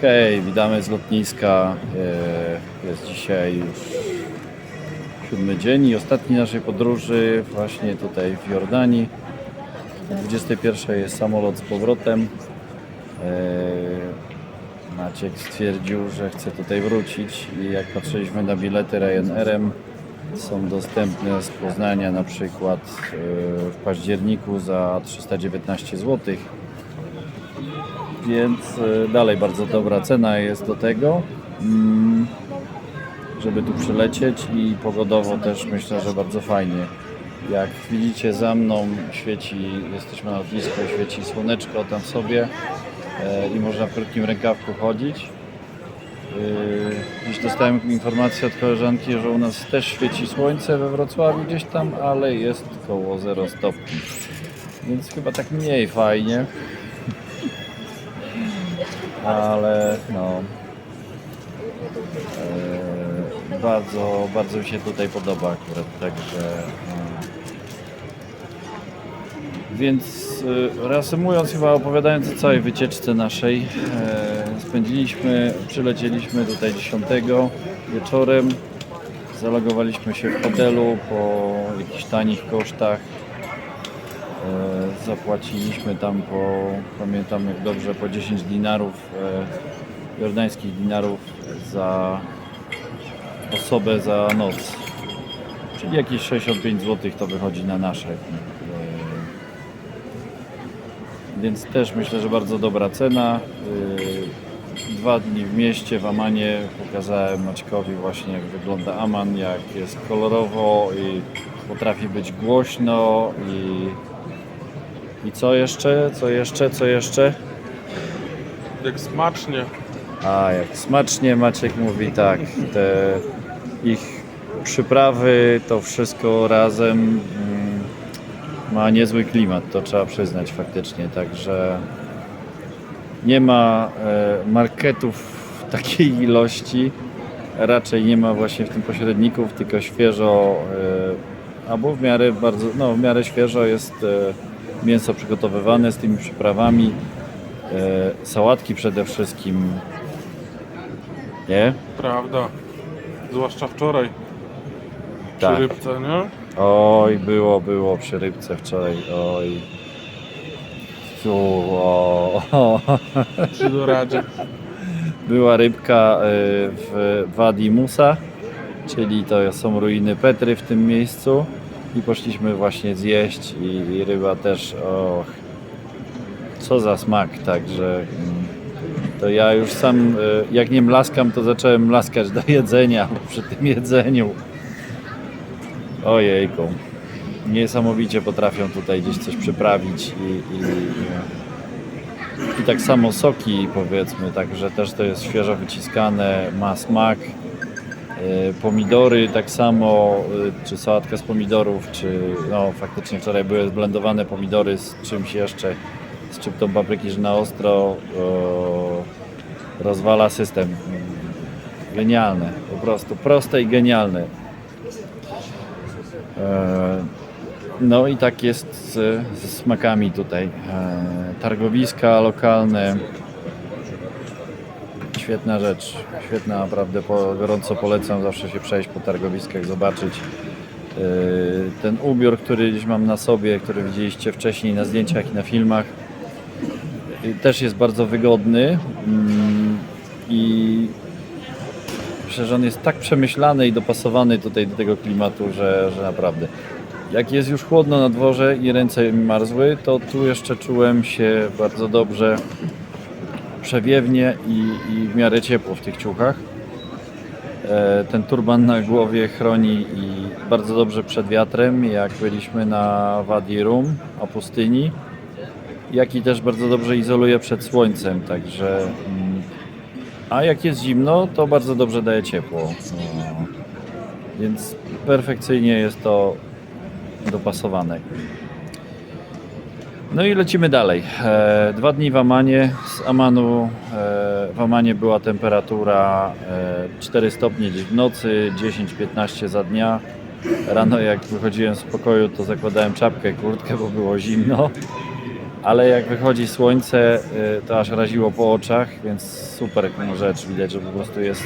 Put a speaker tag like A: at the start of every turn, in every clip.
A: Okej, witamy z lotniska. E, Jest dzisiaj już siódmy dzień i ostatni naszej podróży właśnie tutaj w Jordanii. O 21 jest samolot z powrotem. E, Maciek stwierdził, że chce tutaj wrócić i jak patrzyliśmy na bilety Ryanairem, są dostępne z Poznania na przykład e, w październiku za 319 zł więc e, dalej bardzo dobra cena jest do tego, mm, żeby tu przylecieć i pogodowo też myślę, że bardzo fajnie. Jak widzicie za mną świeci, jesteśmy na lotnisku, świeci słoneczko tam sobie e, i można w krótkim rękawku chodzić. Yy, Dziś dostałem informację od koleżanki, że u nas też świeci słońce we Wrocławiu gdzieś tam, ale jest koło 0 stopni. Więc chyba tak mniej fajnie ale no e, bardzo, bardzo mi się tutaj podoba akurat, także no. więc e, reasumując chyba opowiadając o całej wycieczce naszej e, spędziliśmy, przylecieliśmy tutaj 10 wieczorem zalogowaliśmy się w hotelu po jakichś tanich kosztach E, Zapłaciliśmy tam po, pamiętam jak dobrze, po 10 dinarów, e, jordańskich dinarów za osobę za noc. Czyli jakieś 65 zł to wychodzi na nasze. E, Więc też myślę, że bardzo dobra cena. E, Dwa dni w mieście w Amanie pokazałem Maćkowi właśnie jak wygląda Aman, jak jest kolorowo i potrafi być głośno i i co jeszcze? Co jeszcze? Co jeszcze?
B: Jak smacznie.
A: A jak smacznie Maciek mówi tak, te ich przyprawy, to wszystko razem mm, ma niezły klimat, to trzeba przyznać faktycznie, także nie ma e, marketów w takiej ilości, raczej nie ma właśnie w tym pośredników, tylko świeżo e, albo w miarę bardzo, no w miarę świeżo jest e, mięso przygotowywane z tymi przyprawami, e, sałatki przede wszystkim, nie?
B: Prawda. Zwłaszcza wczoraj.
A: Tak.
B: Przy rybce, nie?
A: Oj, było, było przy rybce wczoraj, oj. Tu, o, o.
B: Przy doradzie.
A: Była rybka y, w Wadi Musa, czyli to są ruiny Petry w tym miejscu i poszliśmy właśnie zjeść i, i ryba też, och, co za smak, także mm, to ja już sam, y, jak nie mlaskam, to zacząłem mlaskać do jedzenia przy tym jedzeniu. Ojejku. Niesamowicie potrafią tutaj gdzieś coś przyprawić i, i, i tak samo soki powiedzmy, także też to jest świeżo wyciskane, ma smak. E, Pomidory tak samo, e, czy sałatka z pomidorów, czy no faktycznie wczoraj były zblendowane pomidory z czymś jeszcze, z szczyptą papryki, że na ostro o, rozwala system. Genialne, po prostu proste i genialne. E, No i tak jest z, ze smakami tutaj. E, Targowiska lokalne. Świetna rzecz. Świetna, naprawdę po, gorąco polecam zawsze się przejść po targowiskach, zobaczyć. E, Ten ubiór, który gdzieś mam na sobie, który widzieliście wcześniej na zdjęciach i na filmach, e, też jest bardzo wygodny mm, i Myślę, że on jest tak przemyślany i dopasowany tutaj do tego klimatu, że, że naprawdę. Jak jest już chłodno na dworze i ręce mi marzły, to tu jeszcze czułem się bardzo dobrze, przewiewnie i, i w miarę ciepło w tych ciuchach. E, Ten turban na głowie chroni i bardzo dobrze przed wiatrem, jak byliśmy na Wadi Rum, o pustyni, jak i też bardzo dobrze izoluje przed słońcem, także mm, a jak jest zimno, to bardzo dobrze daje ciepło. No, więc perfekcyjnie jest to dopasowane. No i lecimy dalej. E, dwa dni w Amanie. Z Amanu e, w Amanie była temperatura e, 4 stopnie gdzieś w nocy, 10-15 za dnia. Rano jak wychodziłem z pokoju, to zakładałem czapkę, kurtkę, bo było zimno. ale jak wychodzi słońce, to aż raziło po oczach, więc super rzecz. Widać, że po prostu jest,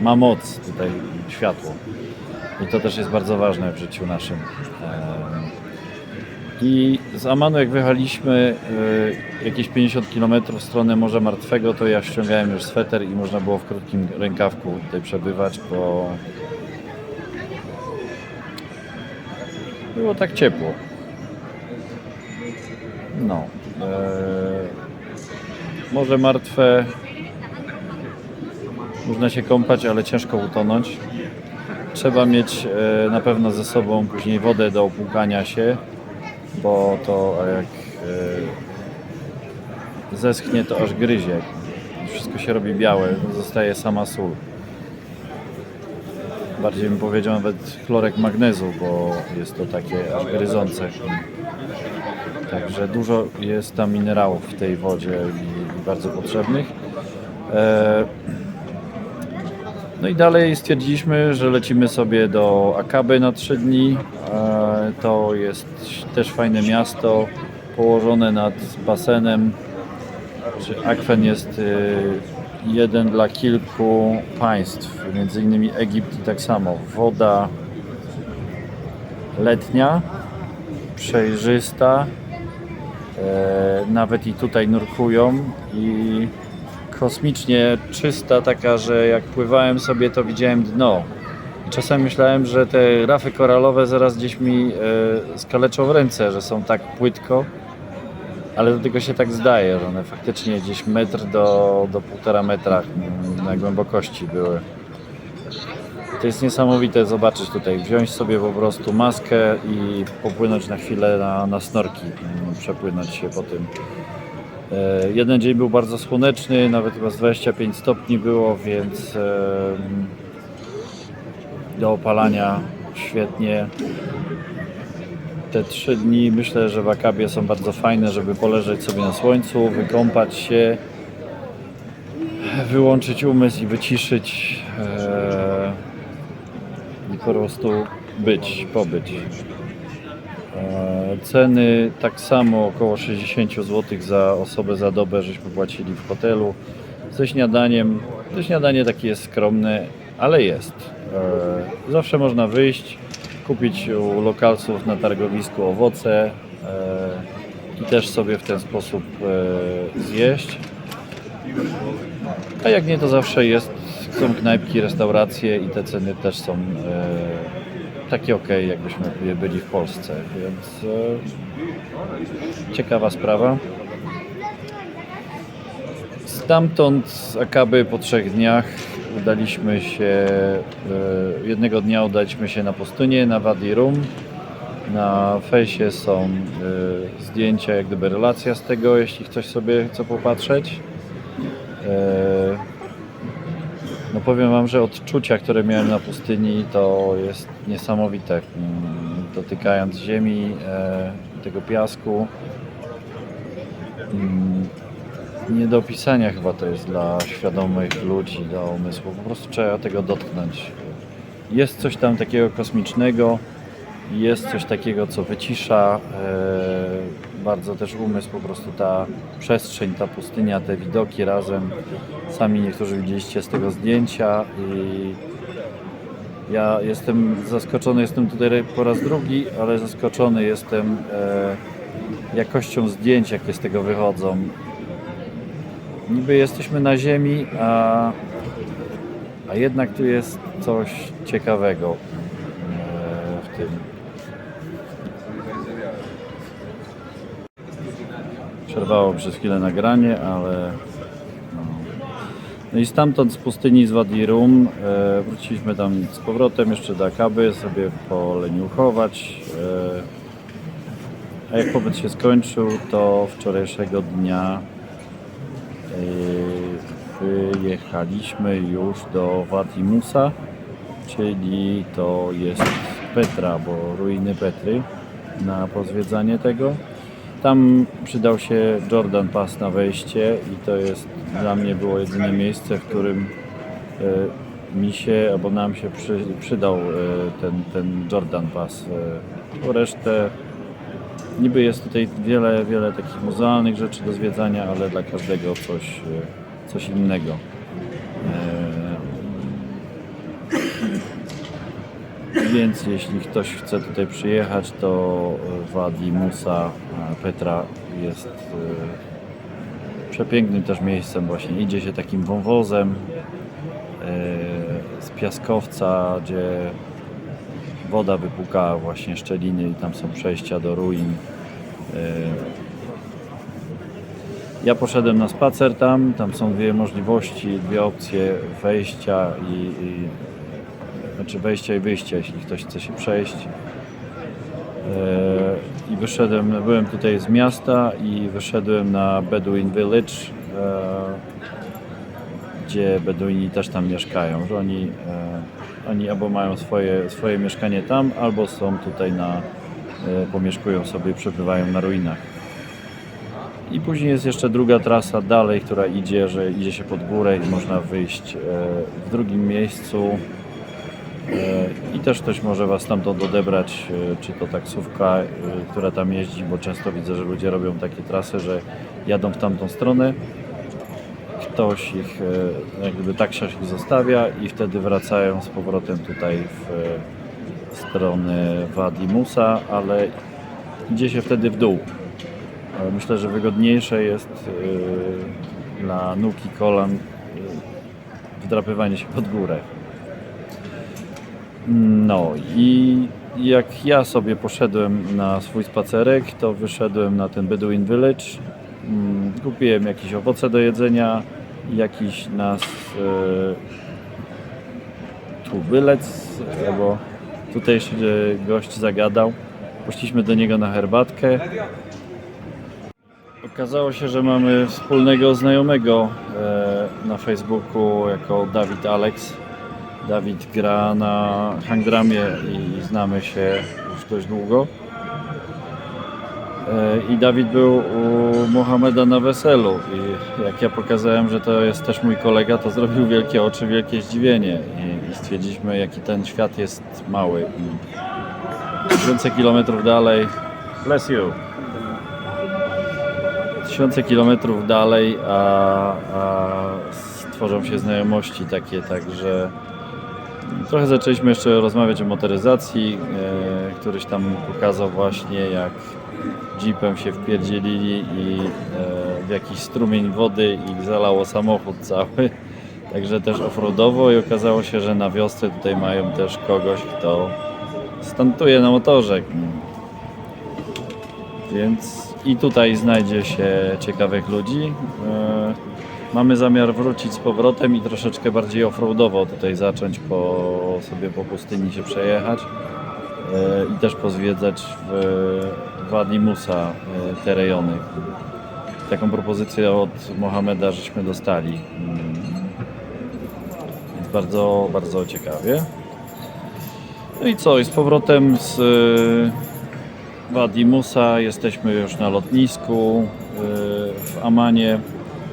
A: ma moc tutaj światło. I to też jest bardzo ważne w życiu naszym. I z Amanu jak wyjechaliśmy y, jakieś 50 km w stronę Morza Martwego, to ja ściągałem już sweter i można było w krótkim rękawku tutaj przebywać, bo było tak ciepło. No. E, Morze Martwe można się kąpać, ale ciężko utonąć. Trzeba mieć e, na pewno ze sobą później wodę do opłukania się, bo to jak e, zeschnie, to aż gryzie. Wszystko się robi białe, zostaje sama sól. Bardziej bym powiedział nawet chlorek magnezu, bo jest to takie aż gryzące. Także dużo jest tam minerałów w tej wodzie i, bardzo potrzebnych. E, no i dalej stwierdziliśmy, że lecimy sobie do Akaby na 3 dni. To jest też fajne miasto położone nad basenem. Akwen jest y, jeden dla kilku państw, między innymi Egipt i tak samo. Woda letnia, przejrzysta, e, nawet i tutaj nurkują i kosmicznie czysta, taka, że jak pływałem sobie, to widziałem dno. I czasami myślałem, że te rafy koralowe zaraz gdzieś mi e, skaleczą ręce, że są tak płytko, ale do tego się tak zdaje, że one faktycznie gdzieś metr do, do półtora metra na głębokości były. To jest niesamowite zobaczyć tutaj, wziąć sobie po prostu maskę i popłynąć na chwilę na, na snorki, przepłynąć się po tym. E, Jeden dzień był bardzo słoneczny, nawet chyba z 25 stopni było, więc do opalania świetnie. Te trzy dni myślę, że w Akabie są bardzo fajne, żeby poleżeć sobie na słońcu, wykąpać się, wyłączyć umysł i wyciszyć e, i po prostu być, pobyć. E, Ceny tak samo około 60 zł za osobę za dobę, żeśmy płacili w hotelu. Ze śniadaniem, to śniadanie takie jest skromne, ale jest. E, Zawsze można wyjść, kupić u lokalców na targowisku owoce e, i też sobie w ten sposób e, zjeść. A jak nie, to zawsze jest, są knajpki, restauracje i te ceny też są takie ok, jakbyśmy byli w Polsce, więc ciekawa sprawa. Stamtąd z Akaby po trzech dniach udaliśmy się, e, jednego dnia udaliśmy się na pustynię, na Wadi Rum. Na fejsie są e, zdjęcia, jak gdyby relacja z tego, jeśli ktoś sobie chce popatrzeć. E, no powiem Wam, że odczucia, które miałem na pustyni, to jest niesamowite. Mm, Dotykając ziemi, tego piasku. Nie do opisania chyba to jest dla świadomych ludzi, dla umysłu. Po prostu trzeba tego dotknąć. Jest coś tam takiego kosmicznego, jest coś takiego, co wycisza e, bardzo też umysł, po prostu ta przestrzeń, ta pustynia, te widoki razem. Sami niektórzy widzieliście z tego zdjęcia i ja jestem zaskoczony, jestem tutaj po raz drugi, ale zaskoczony jestem e, jakością zdjęć, jakie z tego wychodzą. Niby jesteśmy na ziemi, a, a jednak tu jest coś ciekawego e, w tym. Przerwało przez chwilę nagranie, ale no. no i stamtąd z pustyni z Wadi Rum e, wróciliśmy tam z powrotem jeszcze do Akaby, sobie poleniuchować. E, a jak pobyt się skończył, to wczorajszego dnia wyjechaliśmy już do Wadi Musa, czyli to jest Petra, bo ruiny Petry na pozwiedzanie tego. Tam przydał się Jordan Pass na wejście i to jest dla mnie było jedyne miejsce, w którym e, mi się albo nam się przy, przydał e, ten, ten Jordan Pass. E, resztę Niby jest tutaj wiele, wiele takich muzealnych rzeczy do zwiedzania, ale dla każdego coś, e, coś innego. E, Więc jeśli ktoś chce tutaj przyjechać, to Wadi Musa e, Petra jest przepięknym też miejscem właśnie. Idzie się takim wąwozem z piaskowca, gdzie woda wypukała właśnie szczeliny i tam są przejścia do ruin. E, Ja poszedłem na spacer tam, tam są dwie możliwości, dwie opcje wejścia i, i znaczy wejścia i wyjścia, jeśli ktoś chce się przejść. E, I wyszedłem, byłem tutaj z miasta i wyszedłem na Bedouin Village, e, gdzie Beduini też tam mieszkają, że oni, e, oni albo mają swoje, swoje mieszkanie tam, albo są tutaj na, e, pomieszkują sobie przebywają na ruinach. I później jest jeszcze druga trasa dalej, która idzie, że idzie się pod górę i można wyjść e, w drugim miejscu. E, I też ktoś może Was stamtąd odebrać, e, czy to taksówka, e, która tam jeździ, bo często widzę, że ludzie robią takie trasy, że jadą w tamtą stronę. Ktoś ich, e, jak gdyby taksiarz ich zostawia i wtedy wracają z powrotem tutaj w e, stronę Wadi Musa, ale idzie się wtedy w dół. Ale Myślę, że wygodniejsze jest e, dla nóg i kolan e, wdrapywanie się pod górę. No i jak ja sobie poszedłem na swój spacerek, to wyszedłem na ten Bedouin Village. Mm, Kupiłem jakieś owoce do jedzenia, jakiś nas e, tubylec, bo tutejszy e, gość zagadał. Poszliśmy do niego na herbatkę. Okazało się, że mamy wspólnego znajomego e, na Facebooku jako Dawid Alex. Dawid gra na hangdramie i znamy się już dość długo. E, I Dawid był u Mohameda na weselu i jak ja pokazałem, że to jest też mój kolega, to zrobił wielkie oczy, wielkie zdziwienie i, i stwierdziliśmy, jaki ten świat jest mały. I tysiące kilometrów dalej, bless you, tysiące kilometrów dalej, a, a stworzą się znajomości takie, także trochę zaczęliśmy jeszcze rozmawiać o motoryzacji. E, któryś tam pokazał właśnie jak jeepem się wpierdzielili i e, w jakiś strumień wody i zalało samochód cały. Także też offroadowo i okazało się, że na wiosce tutaj mają też kogoś, kto stantuje na motorze. Więc i tutaj znajdzie się ciekawych ludzi. Mamy zamiar wrócić z powrotem i troszeczkę bardziej offroadowo tutaj zacząć po, sobie po pustyni się przejechać e, i też pozwiedzać w Wadi Musa e, te rejony. Taką propozycję od Mohameda żeśmy dostali. Mm. Więc bardzo, bardzo ciekawie. No i co? I z powrotem z e, Wadi Musa jesteśmy już na lotnisku w Amanie.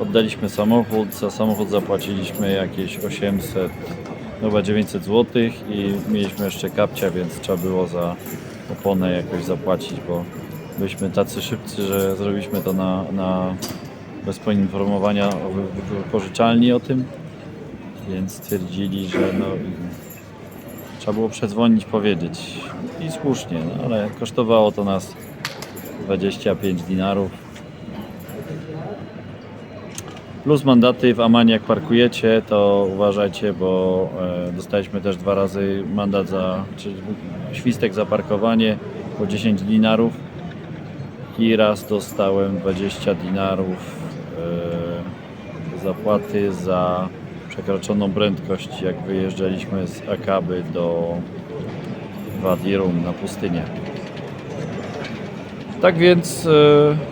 A: Oddaliśmy samochód, za samochód zapłaciliśmy jakieś 800, no chyba 900 zł i mieliśmy jeszcze kapcia, więc trzeba było za oponę jakoś zapłacić, bo byliśmy tacy szybcy, że zrobiliśmy to na, na bez poinformowania o wy- wy- wypożyczalni o tym, więc stwierdzili, że no, trzeba było przedzwonić, powiedzieć i słusznie, no, ale kosztowało to nas 25 dinarów. Plus mandaty w Amanie jak parkujecie, to uważajcie, bo e, dostaliśmy też dwa razy mandat za, czy świstek za parkowanie po 10 dinarów i raz dostałem 20 dinarów e, zapłaty za przekroczoną prędkość, jak wyjeżdżaliśmy z Akaby do Wadi Rum na pustynię. Tak więc e,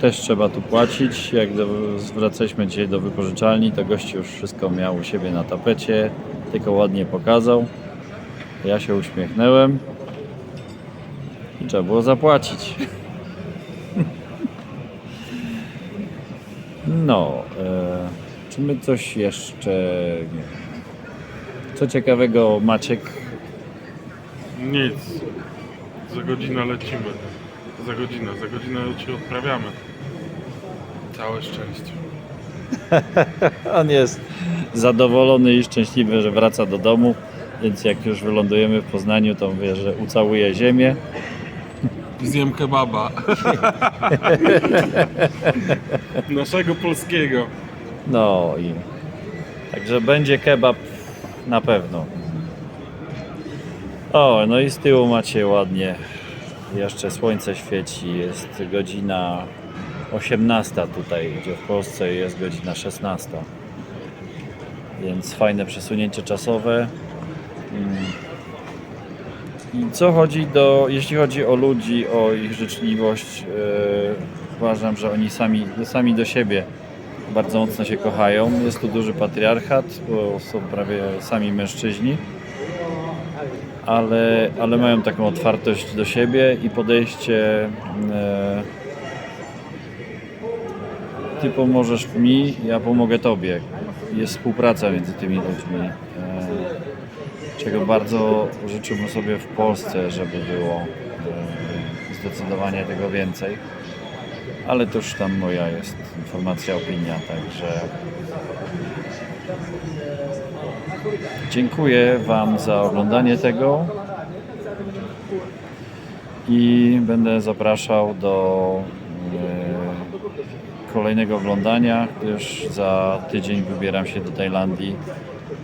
A: też trzeba tu płacić. Jak do, zwracaliśmy dzisiaj do wypożyczalni, to gość już wszystko miał u siebie na tapecie, tylko ładnie pokazał. Ja się uśmiechnąłem i trzeba było zapłacić. No, e, czy my coś jeszcze. Nie. Co ciekawego, Maciek?
B: Nic. Za godzinę lecimy. Za godzinę, za godzinę ci odprawiamy. Całe szczęście.
A: On jest zadowolony i szczęśliwy, że wraca do domu, więc jak już wylądujemy w Poznaniu, to mówię, że ucałuje ziemię.
B: Zjem kebaba. Naszego polskiego.
A: No i także będzie kebab na pewno. O, no i z tyłu macie ładnie. Jeszcze słońce świeci, jest godzina 18 tutaj, gdzie w Polsce jest godzina 16. Więc fajne przesunięcie czasowe. Mm. I co chodzi do, jeśli chodzi o ludzi, o ich życzliwość, yy, uważam, że oni sami, sami do siebie bardzo mocno się kochają. Jest tu duży patriarchat, bo są prawie sami mężczyźni, ale, ale mają taką otwartość do siebie i podejście e, ty pomożesz mi, ja pomogę tobie. Jest współpraca między tymi ludźmi, e, czego bardzo życzyłbym sobie w Polsce, żeby było e, zdecydowanie tego więcej ale to już tam moja jest informacja, opinia, także dziękuję Wam za oglądanie tego. I będę zapraszał do e, kolejnego oglądania, gdyż za tydzień wybieram się do Tajlandii.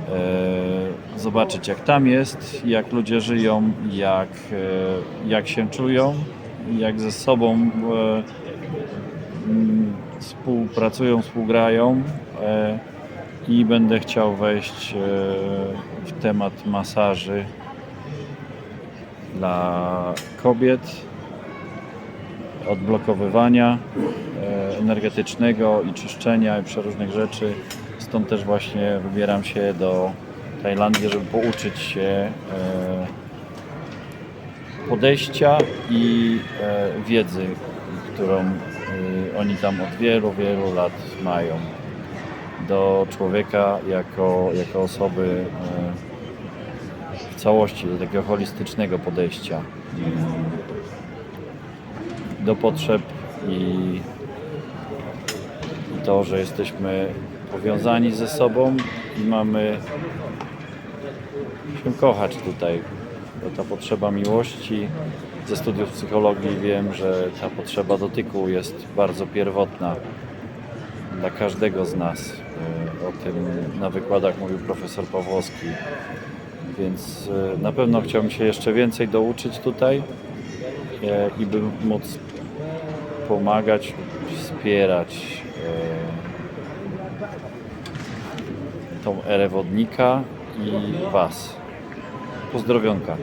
A: E, zobaczyć jak tam jest, jak ludzie żyją, jak, e, jak się czują, jak ze sobą współpracują, współgrają i będę chciał wejść e, w temat masaży dla kobiet, odblokowywania e, energetycznego i czyszczenia i przeróżnych rzeczy. Stąd też właśnie wybieram się do Tajlandii, żeby pouczyć się e, podejścia i wiedzy, którą oni tam od wielu, wielu lat mają do człowieka jako, jako osoby e, w całości, do takiego holistycznego podejścia mm, do potrzeb i to, że jesteśmy powiązani ze sobą i mamy się kochać tutaj. Bo ta potrzeba miłości, ze studiów psychologii wiem, że ta potrzeba dotyku jest bardzo pierwotna dla każdego z nas. E, O tym na wykładach mówił profesor Pawłowski. Więc e, na pewno chciałbym się jeszcze więcej douczyć tutaj e, i by móc pomagać, wspierać tą erę wodnika i Was. Pozdrowionka.